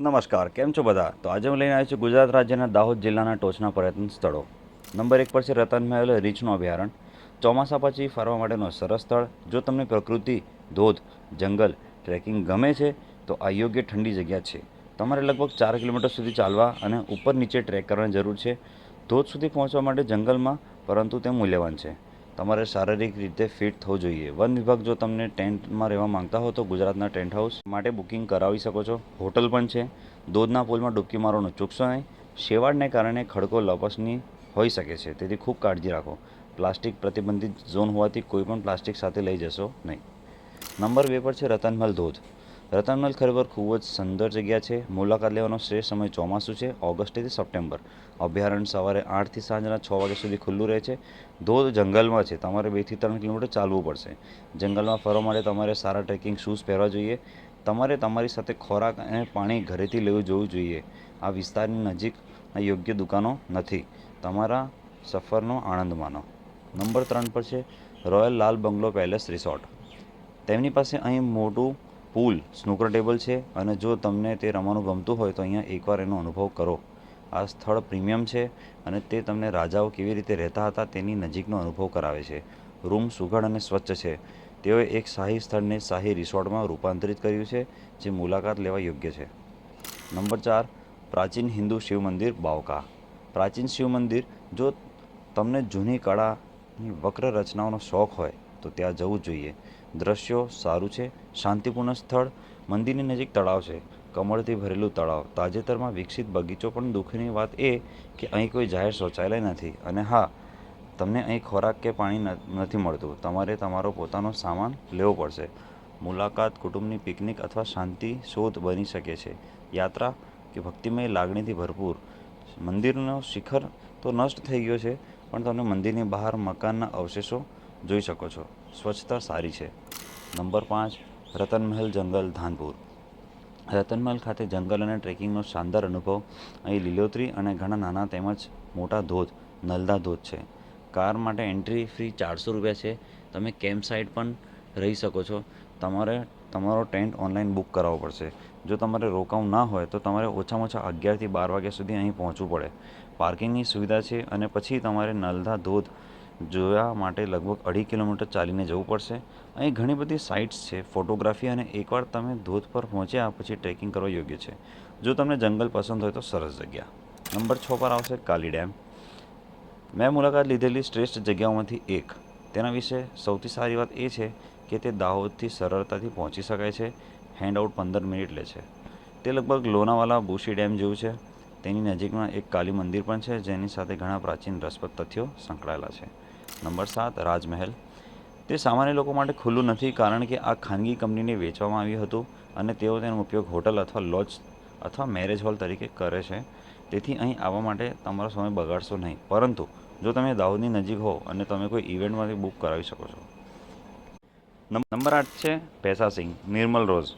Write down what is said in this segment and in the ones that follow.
નમસ્કાર, કેમ છો બધા? તો આજે હું લઈને આવ્યો છું ગુજરાત રાજ્યના દાહોદ જિલ્લાના ટોચના પર્યટન સ્થળો. નંબર એક પર છે રતન મહેલ રીછનું અભયારણ્ય. ચોમાસા પછી ફરવા માટેનું સરસ સ્થળ. જો તમને પ્રકૃતિ, ધોધ, જંગલ, ટ્રેકિંગ ગમે છે, તો આ યોગ્ય ઠંડી જગ્યા છે. તમારે લગભગ ચાર કિલોમીટર સુધી ચાલવા અને ઉપર નીચે ટ્રેક કરવાની જરૂર છે. ધોધ સુધી પહોંચવા માટે જંગલમાં, પરંતુ તે મૂલ્યવાન છે. તમારે શારીરિક રીતે ફિટ થવું જોઈએ. વન વિભાગ જો તમને ટેન્ટમાં રહેવા માંગતા હો તો ગુજરાતના ટેન્ટ હાઉસ માટે બુકિંગ કરાવી શકો છો. હોટલ પણ છે. ધોધના પુલમાં ડૂબકી મારવાનું ચૂકશો નહીં. શેવાળને કારણે ખડકો લપસની હોઈ શકે છે. તેથી ખૂબ કાળજી રાખો. પ્લાસ્ટિક પ્રતિબંધિત ઝોન હોવાથી કોઈ પણ પ્લાસ્ટિક સાથે લઈ જશો નહીં. નંબર બે પર છે રતનમલ ધોધ. રતનમલ ખરેખર ખૂબ જ સુંદર જગ્યા છે. મુલાકાત લેવાનો શ્રેષ્ઠ સમય ચોમાસું છે ઓગસ્ટથી સપ્ટેમ્બર. અભયારણ્ય સવારે આઠથી સાંજના છ વાગ્યા સુધી ખુલ્લું રહે છે. ધોધ જંગલમાં છે. તમારે બેથી ત્રણ કિલોમીટર ચાલવું પડશે. જંગલમાં ફરવા માટે તમારે સારા ટ્રેકિંગ શૂઝ પહેરવા જોઈએ. તમારે તમારી સાથે ખોરાક અને પાણી ઘરેથી લેવું જોવું જોઈએ. આ વિસ્તારની નજીક યોગ્ય દુકાનો નથી. તમારા સફરનો આનંદ માનો. નંબર ત્રણ પર છે, royal Lal bungalow palace resort. તેમની પાસે અહીં મોટું પૂલ સ્નૂકર ટેબલ છે અને જો તમને તે રમવાનું ગમતું હોય તો અહીંયા એકવાર એનો અનુભવ કરો. આ સ્થળ પ્રીમિયમ છે અને તે તમને રાજાઓ કેવી રીતે રહેતા હતા તેની નજીકનો અનુભવ કરાવે છે. રૂમ સુઘડ અને સ્વચ્છ છે. તેઓએ એક શાહી સ્થળને શાહી રિસોર્ટમાં રૂપાંતરિત કર્યું છે, જે મુલાકાત લેવા યોગ્ય છે. નંબર ચાર, પ્રાચીન હિન્દુ શિવ મંદિર, બાવકા. પ્રાચીન શિવ મંદિર, જો તમને જૂની કળાની વક્ર રચનાઓનો શોખ હોય તો ત્યાં જવું જોઈએ. દ્રશ્યો સારું છે, શાંતિપૂર્ણ સ્થળ, મંદિરની નજીક તળાવ છે, કમળથી ભરેલું તળાવ. તાજેતરમાં વિકસિત બગીચો પણ દુઃખની વાત એ કે અહીં કોઈ જાહેર શૌચાલય નથી. અને હા, તમને અહીં ખોરાક કે પાણી નથી મળતું. તમારે તમારો પોતાનો સામાન લેવો પડશે. મુલાકાત, કુટુંબની પિકનિક અથવા શાંતિ શોધ બની શકે છે. યાત્રા કે ભક્તિમય લાગણીથી ભરપૂર. મંદિરનો શિખર તો નષ્ટ થઈ ગયો છે, પણ તમને મંદિરની બહાર મકાનના અવશેષો જોઈ શકો છો. સ્વચ્છતા સારી છે. નંબર પાંચ, રતનમહેલ જંગલ, ધાનપુર. રતનમહેલ ખાતે જંગલ અને ટ્રેકિંગનો શાનદાર અનુભવ. અહીં લીલોતરી અને ઘણા નાના તેમજ મોટા ધોધ, નલદા ધોધ છે. કાર માટે એન્ટ્રી ફી ચારસો રૂપિયા છે. તમે કેમ્પ સાઇટ પણ રહી શકો છો. તમારે, તમારો ટેન્ટ ઓનલાઈન બુક કરાવવો પડશે. જો તમારે રોકાવું ના હોય તો તમારે ઓછામાં ઓછા અગિયારથી બાર વાગ્યા સુધી અહીં પહોંચવું પડે. પાર્કિંગની સુવિધા છે અને પછી તમારે નલદા, ધોધ જોયા માટે લગભગ અઢી કિલોમીટર ચાલીને જવું પડશે. અહીં ઘણી બધી સાઇટ્સ છે ફોટોગ્રાફી અને એકવાર તમે ધોધ પર પહોંચ્યા પછી ટ્રેકિંગ કરવા યોગ્ય છે. જો તમને જંગલ પસંદ હોય તો સરસ જગ્યા. નંબર છ પર આવશે કાલી ડેમ. મેં મુલાકાત લીધેલી શ્રેષ્ઠ જગ્યાઓમાંથી એક. તેના વિશે સૌથી સારી વાત એ છે કે તે દાહોદથી સરળતાથી પહોંચી શકાય છે. હેન્ડઆઉટ પંદર મિનિટ લે છે. તે લગભગ લોનાવાલા બુશી ડેમ જેવું છે. તેની નજીકમાં એક કાલી મંદિર પણ છે, જેની સાથે ઘણા પ્રાચીન રસપ્રદ તથ્યો સંકળાયેલા છે. નંબર સાત, રાજમહેલ. તે સામાન્ય લોકો માટે ખુલ્લું નથી, કારણ કે આ ખાનગી કંપનીને વેચવામાં આવ્યું હતું અને તેઓ તેનો ઉપયોગ હોટલ અથવા લોજ અથવા મેરેજ હોલ તરીકે કરે છે. તેથી અહીં આવવા માટે તમારો સમય બગાડશો નહીં. પરંતુ જો તમે દાહોદની નજીક હો અને તમે કોઈ ઇવેન્ટમાંથી બુક કરાવી શકો છો. નંબર આઠ છે પેસાસિંગ નિર્મલ રોઝ.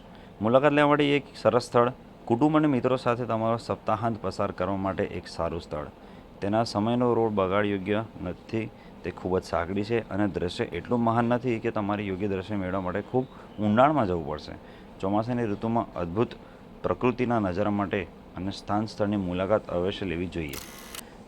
મુલાકાત લેવા માટે એક સરસ સ્થળ કુટુંબ અને મિત્રો સાથે તમારો સપ્તાહાંત પસાર કરવા માટે એક સારું સ્થળ. તેના સમયનો રોડ બગાડ યોગ્ય નથી, તે ખૂબ જ સાંકડી છે અને દૃશ્ય એટલું મહાન નથી કે તમારે યોગ્ય દૃશ્ય મેળવવા માટે ખૂબ ઊંડાણમાં જવું પડશે. ચોમાસાની ઋતુમાં અદ્ભુત પ્રકૃતિના નજારા માટે અને સ્થાન સ્થળની મુલાકાત અવશ્ય લેવી જોઈએ.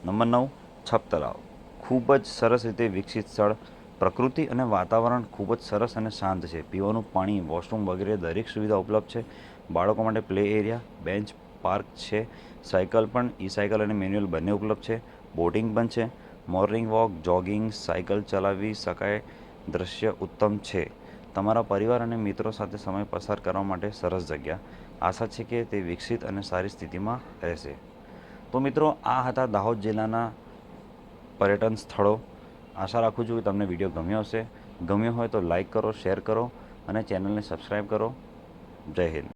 નંબર નવ, છપ તળાવ. ખૂબ જ સરસ રીતે વિકસિત સ્થળ પ્રકૃતિ અને વાતાવરણ ખૂબ જ સરસ અને શાંત છે. પીવાનું પાણી, વોશરૂમ વગેરે દરેક સુવિધા ઉપલબ્ધ છે. બાળકો માટે પ્લે એરિયા, બેન્ચ, પાર્ક છે. સાયકલ પણ ઈ સાયકલ અને મેન્યુઅલ બંને ઉપલબ્ધ છે. બોટિંગ પણ છે. મોર્નિંગ વોક, જોગિંગ, સાયકલ ચલાવી શકાય દૃશ્ય ઉત્તમ છે. તમારા પરિવાર અને મિત્રો સાથે સમય પસાર કરવા માટે સરસ જગ્યા. આશા છે કે તે વિકસિત અને સારી સ્થિતિમાં રહેશે. તો મિત્રો, આ હતા દાહોદ જિલ્લાના પર્યટન સ્થળો. આશા રાખું છું કે તમને વીડિયો ગમ્યો હશે. ગમ્યો હોય તો લાઇક કરો, શેર કરો અને ચેનલને સબસ્ક્રાઈબ કરો. જય હિન્દ.